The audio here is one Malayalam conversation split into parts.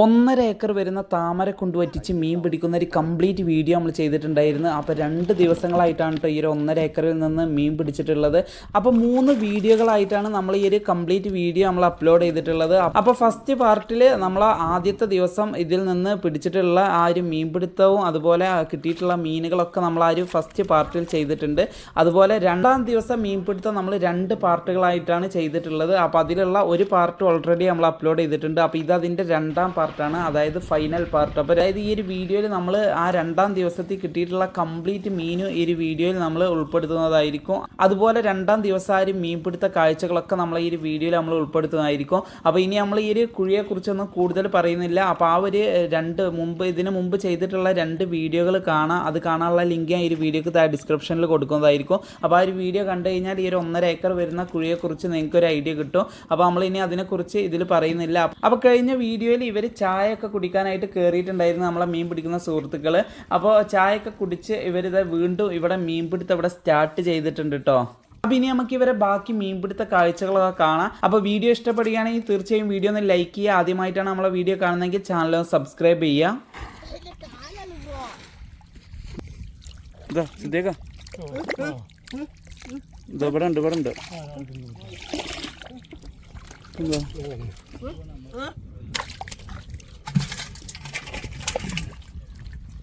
ഒന്നര ഏക്കർ വരുന്ന താമര കൊണ്ട് വറ്റിച്ച് മീൻ പിടിക്കുന്ന ഒരു കംപ്ലീറ്റ് വീഡിയോ നമ്മൾ ചെയ്തിട്ടുണ്ടായിരുന്നു. അപ്പോൾ രണ്ട് ദിവസങ്ങളായിട്ടാണ് കേട്ടോ ഈ ഒരു ഒന്നര ഏക്കറിൽ നിന്ന് മീൻ പിടിച്ചിട്ടുള്ളത്. അപ്പോൾ മൂന്ന് വീഡിയോകളായിട്ടാണ് നമ്മൾ ഈ ഒരു കംപ്ലീറ്റ് വീഡിയോ നമ്മൾ അപ്ലോഡ് ചെയ്തിട്ടുള്ളത്. അപ്പോൾ ഫസ്റ്റ് പാർട്ടിൽ നമ്മൾ ആദ്യത്തെ ദിവസം ഇതിൽ നിന്ന് പിടിച്ചിട്ടുള്ള ആ ഒരു മീൻപിടുത്തവും അതുപോലെ കിട്ടിയിട്ടുള്ള മീനുകളൊക്കെ നമ്മൾ ആ ഒരു ഫസ്റ്റ് പാർട്ടിൽ ചെയ്തിട്ടുണ്ട്. അതുപോലെ രണ്ടാം ദിവസം മീൻപിടുത്തം നമ്മൾ രണ്ട് പാർട്ടുകളായിട്ടാണ് ചെയ്തിട്ടുള്ളത്. അപ്പോൾ അതിലുള്ള ഒരു പാർട്ട് ഓൾറെഡി നമ്മൾ അപ്ലോഡ് ചെയ്തിട്ടുണ്ട്. അപ്പോൾ ഇത് അതിന്റെ രണ്ടാം പാർട്ടാണ്. അതായത് ഫൈനൽ പാർട്ട് അപ്പോൾ അതായത് ഈ ഒരു വീഡിയോയിൽ നമ്മൾ ആ രണ്ടാം ദിവസത്തിൽ കിട്ടിയിട്ടുള്ള കംപ്ലീറ്റ് മീനും ഈ ഒരു വീഡിയോയിൽ നമ്മൾ ഉൾപ്പെടുത്തുന്നതായിരിക്കും. അതുപോലെ രണ്ടാം ദിവസം ആ ഒരു മീൻപിടുത്ത കാഴ്ചകളൊക്കെ നമ്മൾ ഈ ഒരു വീഡിയോയിൽ നമ്മൾ ഉൾപ്പെടുത്തുന്നതായിരിക്കും. അപ്പോൾ ഇനി നമ്മൾ ഈ ഒരു കുഴിയെക്കുറിച്ചൊന്നും കൂടുതൽ പറയുന്നില്ല. അപ്പോൾ ആ ഒരു രണ്ട് മുമ്പ് ഇതിന് മുമ്പ് ചെയ്തിട്ടുള്ള രണ്ട് വീഡിയോകൾ കാണാം. അത് കാണാനുള്ള ലിങ്ക് ഞാൻ ഈ ഒരു വീഡിയോക്ക് താഴെ ഡിസ്ക്രിപ്ഷനിൽ കൊടുക്കുന്നതായിരിക്കും. അപ്പോൾ ആ ഒരു വീഡിയോ കണ്ടു കഴിഞ്ഞാൽ ഈ ഒരു ഒന്നര ഏക്കർ വരുന്ന കുഴിയെക്കുറിച്ച് നിങ്ങൾക്ക് ഒരു ഐഡിയ കിട്ടും. അപ്പോൾ നമ്മൾ ഇനി അതിനെക്കുറിച്ച് ഇതിൽ പറയുന്നില്ല. അപ്പോൾ കഴിഞ്ഞ വീഡിയോയിൽ ഇവർ ചായ ഒക്കെ കുടിക്കാനായിട്ട് കയറിയിട്ടുണ്ടായിരുന്നു നമ്മളെ മീൻ പിടിക്കുന്ന സുഹൃത്തുക്കൾ അപ്പോൾ ചായയൊക്കെ കുടിച്ച് ഇവരിത് വീണ്ടും ഇവിടെ മീൻ പിടുത്തം ഇവിടെ സ്റ്റാർട്ട് ചെയ്തിട്ടുണ്ട് കേട്ടോ അപ്പോൾ ഇനി നമുക്ക് ഇവരെ ബാക്കി മീൻപിടുത്ത കാഴ്ചകളൊക്കെ കാണാം. അപ്പോൾ വീഡിയോ ഇഷ്ടപ്പെടുകയാണെങ്കിൽ തീർച്ചയായും വീഡിയോ ഒന്ന് ലൈക്ക് ചെയ്യുക. ആദ്യമായിട്ടാണ് നമ്മളെ വീഡിയോ കാണുന്നതെങ്കിൽ ചാനൽ ഒന്ന് സബ്സ്ക്രൈബ് ചെയ്യുക. ഇവിടെ ഉണ്ട് ഇവിടെ ഉണ്ട്.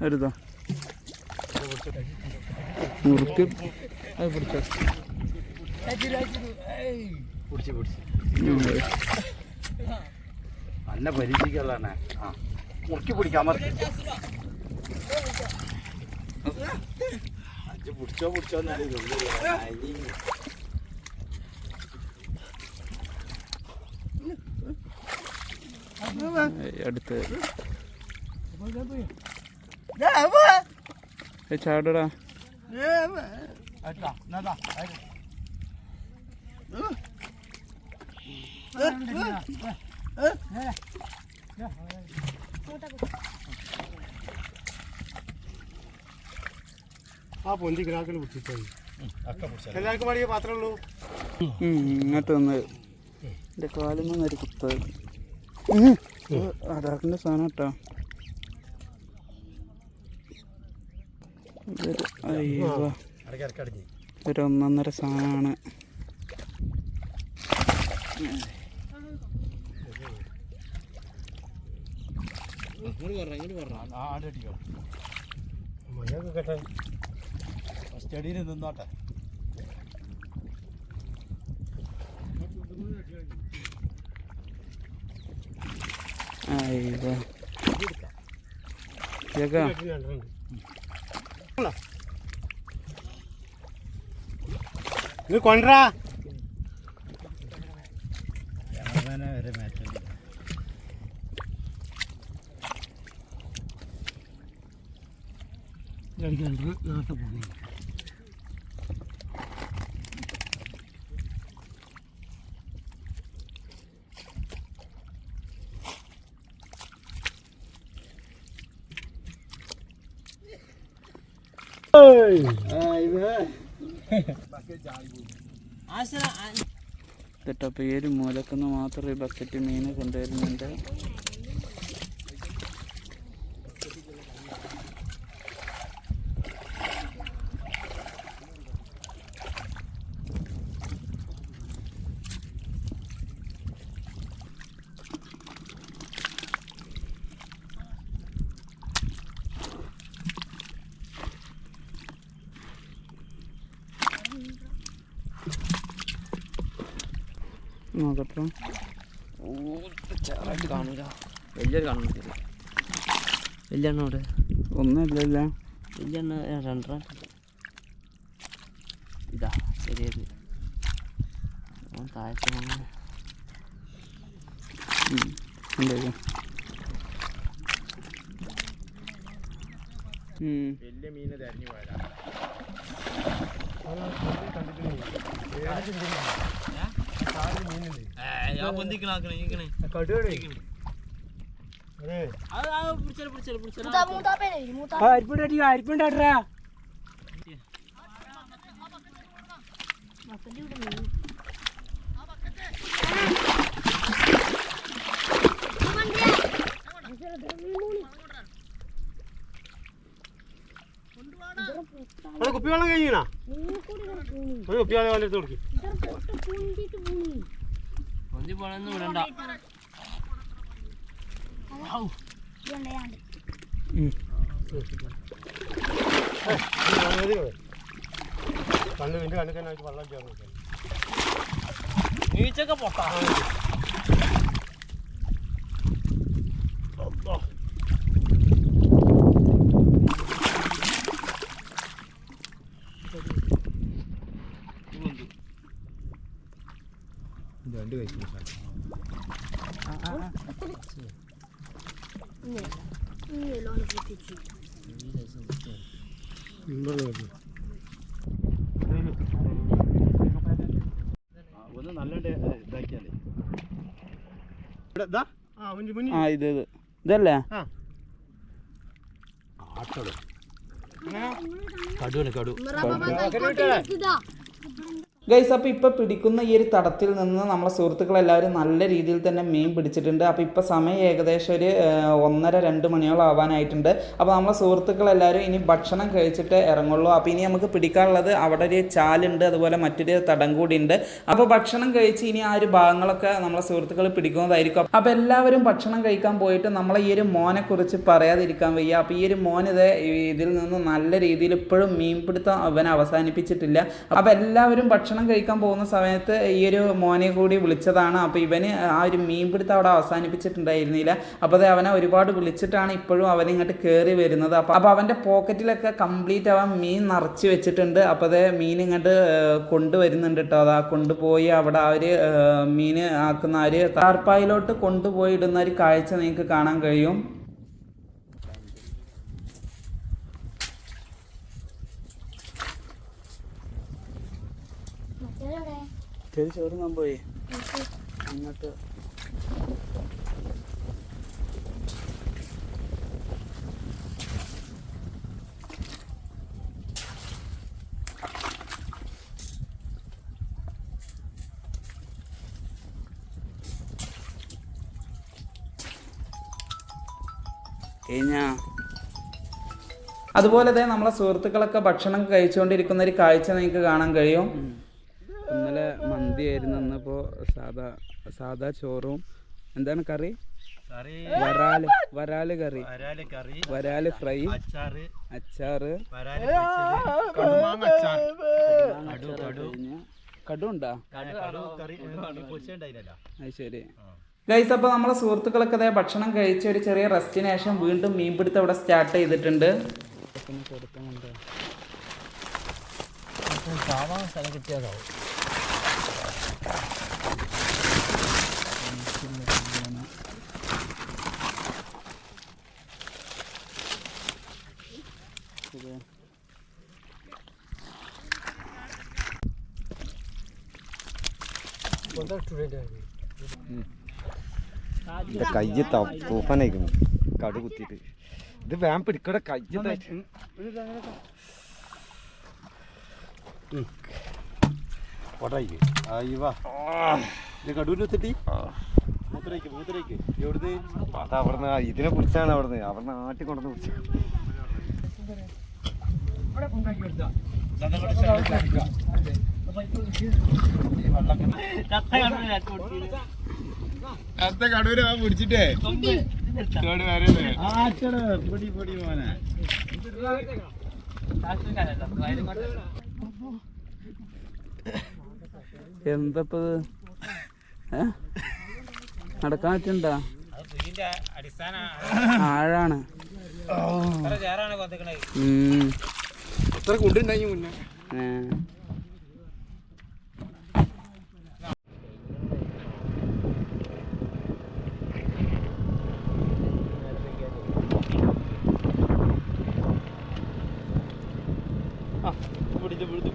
വരുതോ മുറുക്ക് അത് പിടിച്ചോ പിടിച്ച്. നല്ല പരീക്ഷിക്കലാണ് ആ മുറുക്കി അച്ഛൻ പിടിച്ചോ പിടിച്ചോ അടുത്ത്. ചാടടാ. ആ പൊന്തി കിടാക്കൾ പിടിച്ചിട്ടായി എല്ലാവർക്കും വേണമെങ്കിൽ പാത്രമേ ഉള്ളൂ. ഇങ്ങോട്ട് വന്ന് എന്റെ കാലിൽ നിന്ന് ഒരു കുത്ത്. അതാക്കിന്റെ സാധനം കേട്ടോ അയ്യോ. ഒരു ഒന്നൊന്നര സാധനമാണ്. ആടടിക്കോ മഴയൊക്കെ കേട്ടെ ഫസ്റ്റ് മഞ്ഞൊക്കെ നിന്നോട്ടെ അയ്യോ. കേക്കാ ഇത് കൊണ്ടുവരാ. ക്യാമറമാനെ വരെ മാറ്റം ഇടയ്ക്ക് രണ്ടെണ്ണം നേരത്തെ പോകുന്നു എന്നിട്ട് പേര് മൂലക്കുന്ന് മാത്രമേ ബക്കറ്റ് മീൻ കൊണ്ടുവരുന്നുണ്ട്. നോക്കട്ടോ. കാണൂല വലിയൊരു കാണുന്നില്ല വലിയ എണ്ണം അവിടെ ഒന്നുമില്ലല്ലോ ഇല്ലെണ്ണ രണ്ടര ഇതാ ശരിയത് താഴത്തെ വലിയ മീനെ തെരഞ്ഞു പോയതാ. മൂത്താ അരിപ്പുണ്ടാട്ടി അരിപ്പുണ്ടാട്ടാ മക്കളുടെ ഇവിടെ മീൻ. അവിടെ കുപ്പിവെള്ളം വെള്ളം കഴിഞ്ഞാ. ഒരു കുപ്പിവെള്ളം അവന്റെ അടുത്ത് കൊടുക്കും. പൊന്തി പോണെന്ന് വിടണ്ട. കണ്ണ് നിന്റെ കണ്ണുക്കനായിട്ട് വെള്ളം ചേർന്ന് നീച്ചൊക്കെ പൊട്ടാ ഇങ്ങനെയല്ല. ഇങ്ങനെയല്ലോണ് പൊട്ടിച്ച്. ഒന്ന് നല്ല ഇതാക്കിയാലേ ആ ഇത് ഇത് ഇതല്ലേ കടുവാണ് കടു ഗൈസ് അപ്പോൾ ഇപ്പോൾ പിടിക്കുന്ന ഈ ഒരു തടത്തിൽ നിന്ന് നമ്മളെ സുഹൃത്തുക്കളെല്ലാവരും നല്ല രീതിയിൽ തന്നെ മീൻ പിടിച്ചിട്ടുണ്ട്. അപ്പോൾ ഇപ്പോൾ സമയം ഏകദേശം ഒരു ഒന്നര രണ്ട് മണിയോളം ആവാനായിട്ടുണ്ട്. അപ്പോൾ നമ്മളെ സുഹൃത്തുക്കളെല്ലാവരും ഇനി ഭക്ഷണം കഴിച്ചിട്ട് ഇറങ്ങുള്ളൂ. അപ്പോൾ ഇനി നമുക്ക് പിടിക്കാനുള്ളത് അവിടെ ഒരു ചാലുണ്ട് അതുപോലെ മറ്റൊരു തടം ഉണ്ട് അപ്പോൾ ഭക്ഷണം കഴിച്ച് ഇനി ആ ഒരു ഭാഗങ്ങളൊക്കെ നമ്മളെ സുഹൃത്തുക്കൾ പിടിക്കുന്നതായിരിക്കും. അപ്പോൾ എല്ലാവരും ഭക്ഷണം കഴിക്കാൻ പോയിട്ട് നമ്മളെ ഈ ഒരു മോനെക്കുറിച്ച് പറയാതിരിക്കാൻ വയ്യ. അപ്പോൾ ഈ ഒരു മോൻ ഇത് ഇതിൽ നിന്ന് നല്ല രീതിയിൽ ഇപ്പോഴും മീൻപിടുത്തം അവൻ അവസാനിപ്പിച്ചിട്ടില്ല. അപ്പോൾ എല്ലാവരും ഭക്ഷണം കഴിക്കാൻ പോകുന്ന സമയത്ത് ഈ ഒരു മോനെ കൂടി വിളിച്ചതാണ്. അപ്പോൾ ഇവന് ആ ഒരു മീൻ പിടുത്തം അവിടെ അവസാനിപ്പിച്ചിട്ടുണ്ടായിരുന്നില്ല. അപ്പോൾ അത് അവനെ ഒരുപാട് വിളിച്ചിട്ടാണ് ഇപ്പോഴും അവൻ ഇങ്ങോട്ട് കയറി വരുന്നത്. അപ്പോൾ അപ്പോൾ അവന്റെ പോക്കറ്റിലൊക്കെ കംപ്ലീറ്റ് അവൻ മീൻ നിറച്ച് വെച്ചിട്ടുണ്ട്. അപ്പോൾ അത് മീൻ ഇങ്ങോട്ട് കൊണ്ടുവരുന്നുണ്ട് കേട്ടോ അതാ കൊണ്ടുപോയി അവിടെ ആ ഒരു മീൻ ആക്കുന്ന ആ ഒരു താർപ്പായിലോട്ട് കൊണ്ടുപോയി ഇടുന്ന ഒരു കാഴ്ച നിങ്ങൾക്ക് കാണാൻ കഴിയും. ചോറ് പോയി. അങ്ങോട്ട് കഴിഞ്ഞാ അതുപോലെ തന്നെ നമ്മളെ സുഹൃത്തുക്കളൊക്കെ ഭക്ഷണം കഴിച്ചുകൊണ്ടിരിക്കുന്ന ഒരു കാഴ്ച നിങ്ങൾക്ക് കാണാൻ കഴിയും. മന്തി ആയിരുന്നു ഇന്നിപ്പോൾ സാദാ സാദാ ചോറും. എന്താണ് കറി? വരാൽ വരാൽ കറി. വരാൽ ഫ്രൈ അച്ചാറ് കടുണ്ടാ അത് ശരി. ഗൈസ് അപ്പോൾ നമ്മളെ സുഹൃത്തുക്കളൊക്കെ അതായത് ഭക്ഷണം കഴിച്ച ഒരു ചെറിയ റെസ്റ്റിന് ശേഷം വീണ്ടും മീൻപിടുത്തം ഇവിടെ സ്റ്റാർട്ട് ചെയ്തിട്ടുണ്ട്. ചാവാൻ സ്ഥലം കിട്ടിയതാവും കയ്യ് തൂഫാനായിരിക്കുന്നു കടു കുത്തിയിട്ട്. ഇത് വേം. പിടിക്കടെ കയ്യത്തായിട്ട് ഇതിനെ അയ്യവാ ഇത് അവിടെ നാട്ടിൽ കൊണ്ടുവന്ന് എവിടുന്ന് കുറിച്ച് പൊടി പൊടി മോനെ എന്തപ്പോ ഇത്? ഏ? നടക്കാൻ പറ്റണ്ട ആഴാണ്. അത്ര കൊണ്ടുണ്ടായി മുന്നേ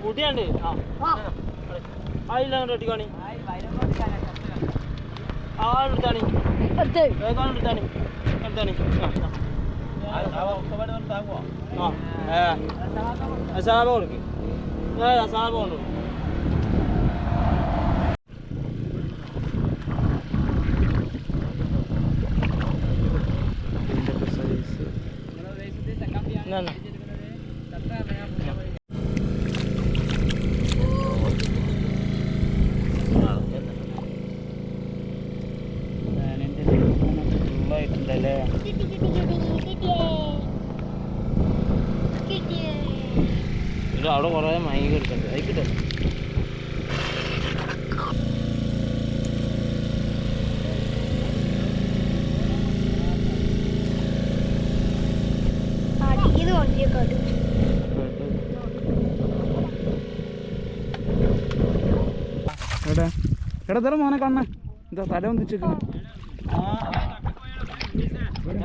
കൂട്ടിയാണ്ട് ആ ആയില്ല അങ്ങോട്ട് അടിക്കാണി ആ എടുത്താണി എടുത്താണി എടുത്താണി ആ ഏ സാബ കൊടുക്ക് ഏ സാബ കൊണ്ടു ഇത് അവിടെ കുറേ മയങ്ങി എടുക്കണ്ട് ആയിക്കോട്ടെ എവിടെ? എടാ തരാം മോനെ കണ്ണ എന്താ തല ഒന്നിച്ചേക്കുന്നു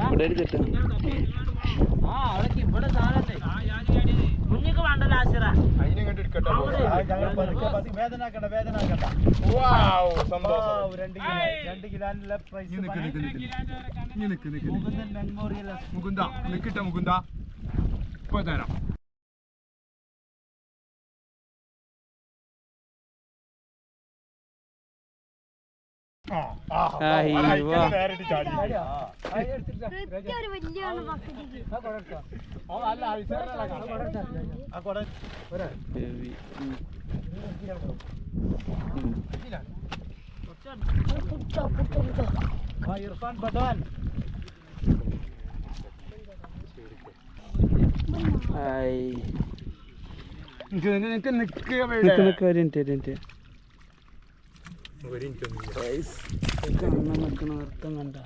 ഇവിടെ ഒരു ചെട്ട് ആ അവിടെ ഇവിടെ സാധനം വേണ്ടല്ലോ ആശിറ. അതിനെ കണ്ട് എടുക്കട്ടെ വേദനാക്കണ്ട വേദനാക്കണ്ട. രണ്ട് കിലോ രണ്ട് കിലോനുള്ള പ്രൈസ് മുകുന്ദൻ മെമ്മോറിയൽ മുകുന്ദ നിൽക്കട്ടെ മുകുന്ദ. ഇപ്പൊ തരാം. ഇർഫാൻ പഠാൻ ഹായ് നിനക്ക് നിൽക്കുക നിക്ക് നിക്ക് ഒരു മിനിറ്റ് ഒരു മിനിറ്റ് കണ്ണ് നിൽക്കണ അർത്ഥം കണ്ട.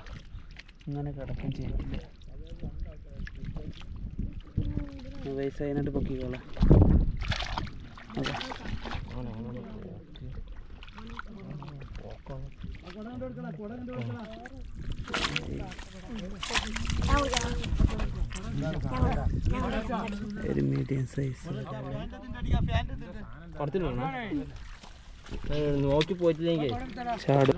ഇങ്ങനെ കിടക്കും ചെയ്യില്ല വയസ്സ് അതിനായിട്ട് പൊക്കിക്കോളാം. ഒരു മീഡിയം സൈസ് കൊടുത്തില്ല നോക്കി പോയിട്ടില്ലെങ്കിൽ ചാടും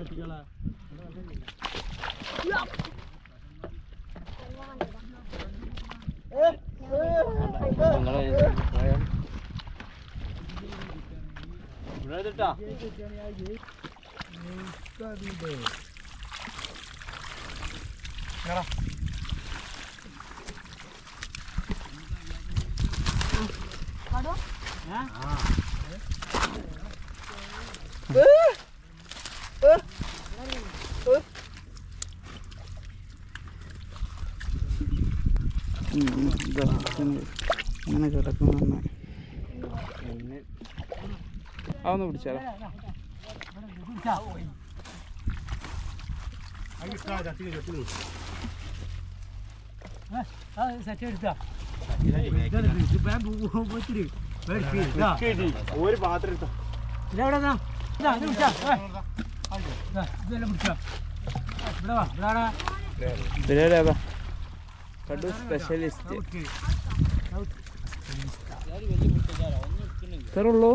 ഇങ്ങനെ കിടക്കും നന്നായി അതൊന്ന് പിടിച്ചാലോ ഒരു പാത്രം എടുത്തോ ഇതിലേതാ? കടു സ്പെഷ്യലിസ്റ്റ് ഇത്രയുള്ളൂ?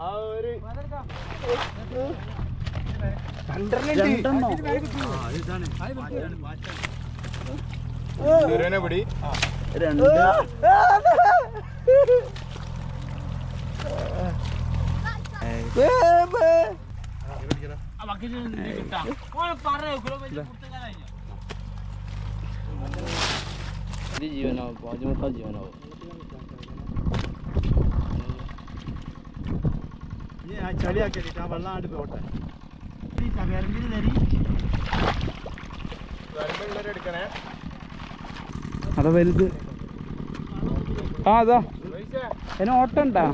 ആ രണ്ടെണ്ണോ പിടി രണ്ട്. ജീവനാവും പാചകമുക്കാൽ ജീവനാവും ഞാൻ ചളിയാക്കി ആ വെള്ളം ആണ്ട് പോട്ടെ കരിമ്പിന് തരി കരിമ്പുള്ളവരെ അതാ വലുത്. ആ അതാ. അതിന് ഓട്ടം ഉണ്ടാ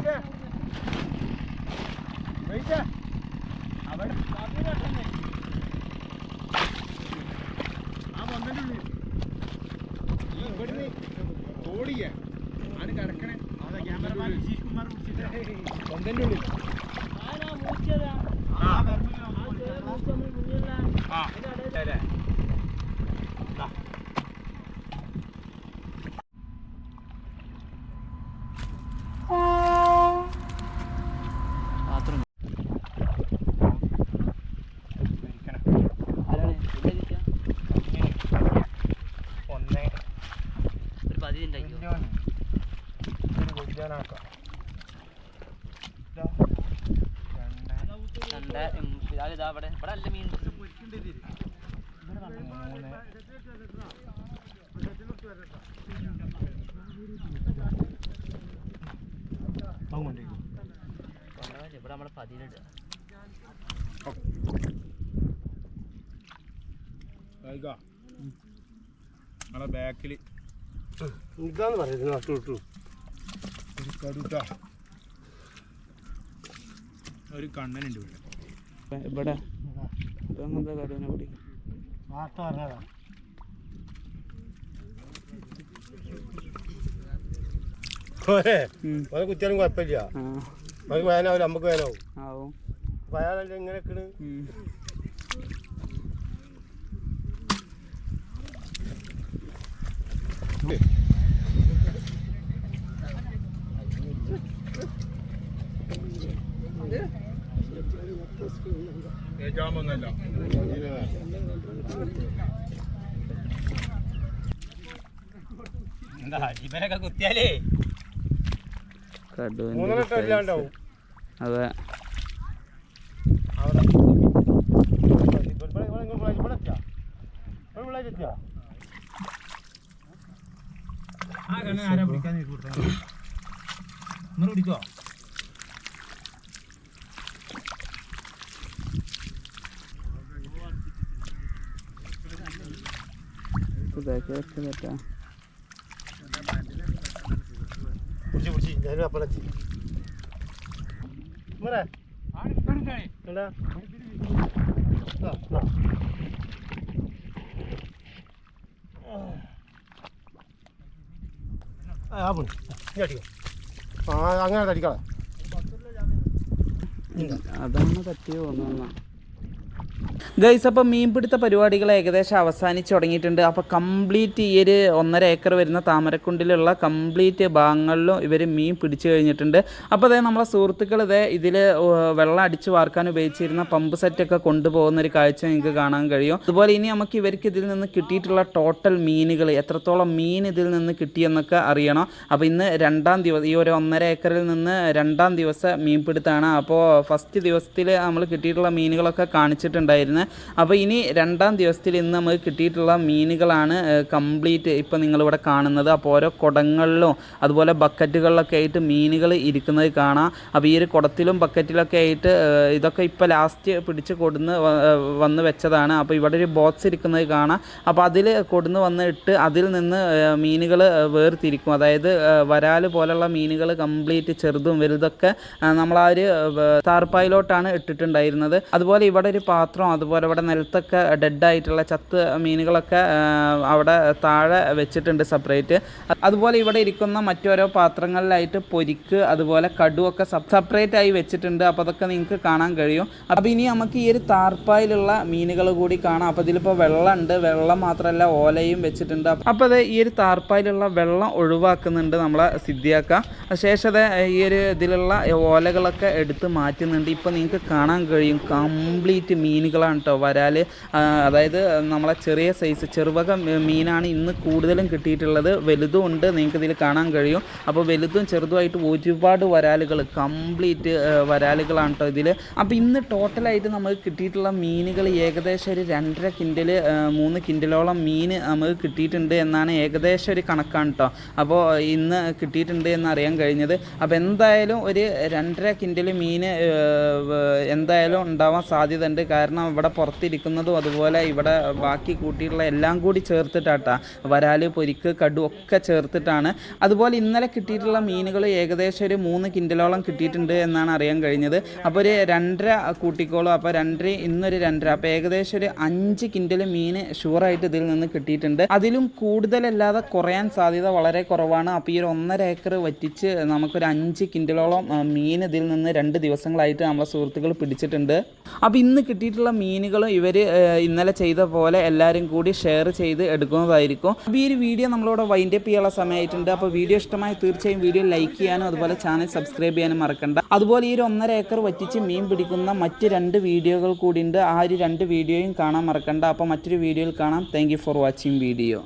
ഓടിയാണ് കിടക്കണേ അതാ ക്യാമറമാൻ ജീഷ് കുമാർ കുട്ടിയുടെ ഒന്നിന്റെ ഒന്ന് ഒരു പതിനുണ്ടായിക്കോ രണ്ട് ഇതാ ഇവിടെ ഇവിടെ അല്ല മീൻ ഇവിടെ നമ്മളെ ബാക്കിൽ ഇതാന്ന് പറയുന്നത് നട്ടു വിട്ടു. ഒരു കണ്ണനുണ്ട് ഇവിടെ. ഇവിടെ. അങ്ങനത്തെ പോരെ ഓനെ കുത്തിയാലും കുഴപ്പമില്ല. അത് നമുക്ക് വേനാവും. ആവും. അപ്പൊ അയാളല്ലേ ഇങ്ങനെ നിക്കണ്? ഉം. ജാമൊന്നല്ല എന്താ ഇവനൊക്കെ കുത്തിയാലേ? കടുവിന്റെ അതെ. അവിടെ ഇവിടെ ഇവിടെ ഇവിടെ ഇവിടെ എത്തിയാ ഇവിടെ ഇവിടെ എത്തിയാ ആ കണ്ണൻ ആരാ പിടിക്കാൻ കൊടുത്തത് ഇങ്ങനെ പിടിക്കോ ഇതാക്കി വെച്ച് പറ്റാ പിടിച്ച് പിടിച്ച് ഞാൻ അപ്പളെത്തി ഇമ്മരെ എടാ ആ, ആ. ആ, ആ ഇനി അടിക്കാം. ആ അങ്ങനെ തടിക്കാം അതാണ് തട്ടിയോ തോന്നുന്ന ഗൈസ് അപ്പോൾ മീൻപിടുത്ത പരിപാടികൾ ഏകദേശം അവസാനിച്ച് തുടങ്ങിയിട്ടുണ്ട്. അപ്പോൾ കംപ്ലീറ്റ് ഈ ഒരു ഒന്നര ഏക്കർ വരുന്ന താമരക്കുണ്ടിലുള്ള കംപ്ലീറ്റ് ഭാഗങ്ങളിലും ഇവർ മീൻ പിടിച്ചു കഴിഞ്ഞിട്ടുണ്ട്. അപ്പോൾ അതായത് നമ്മളെ സുഹൃത്തുക്കൾ ഇതേ ഇതിൽ വെള്ളം അടിച്ച് വാർക്കാൻ ഉപയോഗിച്ചിരുന്ന പമ്പ് സെറ്റൊക്കെ കൊണ്ടുപോകുന്ന ഒരു കാഴ്ച നിങ്ങൾക്ക് കാണാൻ കഴിയും. അതുപോലെ ഇനി നമുക്ക് ഇവർക്ക് ഇതിൽ നിന്ന് കിട്ടിയിട്ടുള്ള ടോട്ടൽ മീനുകൾ എത്രത്തോളം മീൻ ഇതിൽ നിന്ന് കിട്ടിയെന്നൊക്കെ അറിയണം. അപ്പോൾ ഇന്ന് രണ്ടാം ദിവസം ഈ ഒരു ഒന്നര ഏക്കറിൽ നിന്ന് രണ്ടാം ദിവസം മീൻപിടുത്തമാണ് അപ്പോൾ ഫസ്റ്റ് ദിവസത്തിൽ നമ്മൾ കിട്ടിയിട്ടുള്ള മീനുകളൊക്കെ കാണിച്ചിട്ടുണ്ടായിരുന്നു. അപ്പോൾ ഇനി രണ്ടാം ദിവസത്തിൽ ഇന്ന് നമുക്ക് കിട്ടിയിട്ടുള്ള മീനുകളാണ് കംപ്ലീറ്റ് ഇപ്പോൾ നിങ്ങളിവിടെ കാണുന്നത്. അപ്പോൾ ഓരോ കുടങ്ങളിലും അതുപോലെ ബക്കറ്റുകളിലൊക്കെ ആയിട്ട് മീനുകൾ ഇരിക്കുന്നത് കാണാം. അപ്പോൾ ഈ ഒരു കുടത്തിലും ബക്കറ്റിലൊക്കെ ആയിട്ട് ഇതൊക്കെ ഇപ്പോൾ ലാസ്റ്റ് പിടിച്ച് കൊടുന്ന് വന്ന് വെച്ചതാണ്. അപ്പോൾ ഇവിടെ ഒരു ബോക്സ് ഇരിക്കുന്നത് കാണാം. അപ്പോൾ അതിൽ കൊടുന്ന് വന്ന് ഇട്ട് അതിൽ നിന്ന് മീനുകൾ വേർതിരിക്കും. അതായത് വരാൽ പോലുള്ള മീനുകൾ കംപ്ലീറ്റ് ചെറുതും വലുതൊക്കെ നമ്മൾ ആ ഒരു താർപ്പായിലോട്ടാണ് ഇട്ടിട്ടുണ്ടായിരുന്നത്. അതുപോലെ ഇവിടെ ഒരു പാത്രം അതുപോലെ ഇവിടെ നിലത്തൊക്കെ ഡെഡായിട്ടുള്ള ചത്ത് മീനുകളൊക്കെ അവിടെ താഴെ വെച്ചിട്ടുണ്ട് സെപ്പറേറ്റ് അതുപോലെ ഇവിടെ ഇരിക്കുന്ന മറ്റോരോ പാത്രങ്ങളിലായിട്ട് പൊരിക്ക് അതുപോലെ കടുവൊക്കെ സെപ്പറേറ്റ് ആയി വെച്ചിട്ടുണ്ട്. അപ്പോൾ അതൊക്കെ നിങ്ങൾക്ക് കാണാൻ കഴിയും. അപ്പോൾ ഇനി നമുക്ക് ഈ ഒരു താർപ്പായിലുള്ള മീനുകൾ കൂടി കാണാം. അപ്പോൾ ഇതിലിപ്പോൾ വെള്ളമുണ്ട്. വെള്ളം മാത്രമല്ല ഓലയും വെച്ചിട്ടുണ്ട്. അപ്പോൾ അത് ഈ ഒരു താർപ്പായിലുള്ള വെള്ളം ഒഴിവാക്കുന്നുണ്ട് നമ്മളെ സിദ്ധിയാക്ക. ശേഷം ഈ ഒരു ഇതിലുള്ള ഓലകളൊക്കെ എടുത്ത് മാറ്റുന്നുണ്ട്. ഇപ്പോൾ നിങ്ങൾക്ക് കാണാൻ കഴിയും. കംപ്ലീറ്റ് മീനുകളാണ് കേട്ടോ. വരാൽ അതായത് നമ്മളെ ചെറിയ സൈസ് ചെറുവക മീനാണ് ഇന്ന് കൂടുതലും കിട്ടിയിട്ടുള്ളത്. വലുതും ഉണ്ട് നിങ്ങൾക്ക് ഇതിൽ കാണാൻ കഴിയും. അപ്പോൾ വലുതും ചെറുതുമായിട്ട് ഒരുപാട് വരാലുകൾ കംപ്ലീറ്റ് വരാലുകളാണ് കേട്ടോ ഇതിൽ അപ്പോൾ ഇന്ന് ടോട്ടലായിട്ട് നമുക്ക് കിട്ടിയിട്ടുള്ള മീനുകൾ ഏകദേശം ഒരു രണ്ടര കിൻഡൽ മൂന്ന് കിൻഡലോളം മീൻ നമുക്ക് കിട്ടിയിട്ടുണ്ട് എന്നാണ് ഏകദേശം ഒരു കണക്കാണ് കേട്ടോ. അപ്പോൾ ഇന്ന് കിട്ടിയിട്ടുണ്ട് എന്ന് അറിയാൻ കഴിഞ്ഞത്. അപ്പോൾ എന്തായാലും ഒരു രണ്ടര കിൻഡൽ മീൻ എന്തായാലും ഉണ്ടാവാൻ സാധ്യതയുണ്ട്. കാരണം ഇവിടെ പുറത്തിരിക്കുന്നതും അതുപോലെ ഇവിടെ ബാക്കി കൂട്ടിയിട്ടുള്ള എല്ലാം കൂടി ചേർത്തിട്ടാട്ടാ. വരാൽ പൊരിക്ക് കടു ഒക്കെ ചേർത്തിട്ടാണ്. അതുപോലെ ഇന്നലെ കിട്ടിയിട്ടുള്ള മീനുകൾ ഏകദേശം ഒരു മൂന്ന് കിൻഡലോളം കിട്ടിയിട്ടുണ്ട് എന്നാണ് അറിയാൻ കഴിഞ്ഞത്. അപ്പോൾ ഒരു രണ്ടര കൂട്ടിക്കോളും. അപ്പോൾ രണ്ടര ഇന്നൊരു രണ്ടര. അപ്പോൾ ഏകദേശം ഒരു അഞ്ച് കിൻഡൽ മീൻ ഷുവറായിട്ട് ഇതിൽ നിന്ന് കിട്ടിയിട്ടുണ്ട്. അതിലും കൂടുതലല്ലാതെ കുറയാൻ സാധ്യത വളരെ കുറവാണ്. അപ്പോൾ ഈ ഒരു ഒന്നര ഏക്കർ വറ്റിച്ച് നമുക്കൊരു അഞ്ച് കിൻഡലോളം മീൻ ഇതിൽ നിന്ന് രണ്ട് ദിവസങ്ങളായിട്ട് നമ്മളെ സുഹൃത്തുക്കൾ പിടിച്ചിട്ടുണ്ട്. അപ്പോൾ ഇന്ന് കിട്ടിയിട്ടുള്ള മീനുകളും ഇവർ ഇന്നലെ ചെയ്ത പോലെ എല്ലാവരും കൂടി ഷെയർ ചെയ്ത് എടുക്കുന്നതായിരിക്കും. അപ്പോൾ ഈ ഒരു വീഡിയോ നമ്മളോട് വൈൻഡ് അപ്പ് ചെയ്യാനുള്ള സമയമായിട്ടുണ്ട്. അപ്പോൾ വീഡിയോ ഇഷ്ടമായ തീർച്ചയായും വീഡിയോ ലൈക്ക് ചെയ്യാനും അതുപോലെ ചാനൽ സബ്സ്ക്രൈബ് ചെയ്യാനും മറക്കണ്ട. അതുപോലെ ഈ ഒരു ഒന്നര ഏക്കർ വറ്റിച്ച് മീൻ പിടിക്കുന്ന മറ്റ് രണ്ട് വീഡിയോകൾ കൂടി ഉണ്ട്. ആ ഒരു രണ്ട് വീഡിയോയും കാണാൻ മറക്കണ്ട. അപ്പോൾ മറ്റൊരു വീഡിയോയിൽ കാണാം. Thank for watching video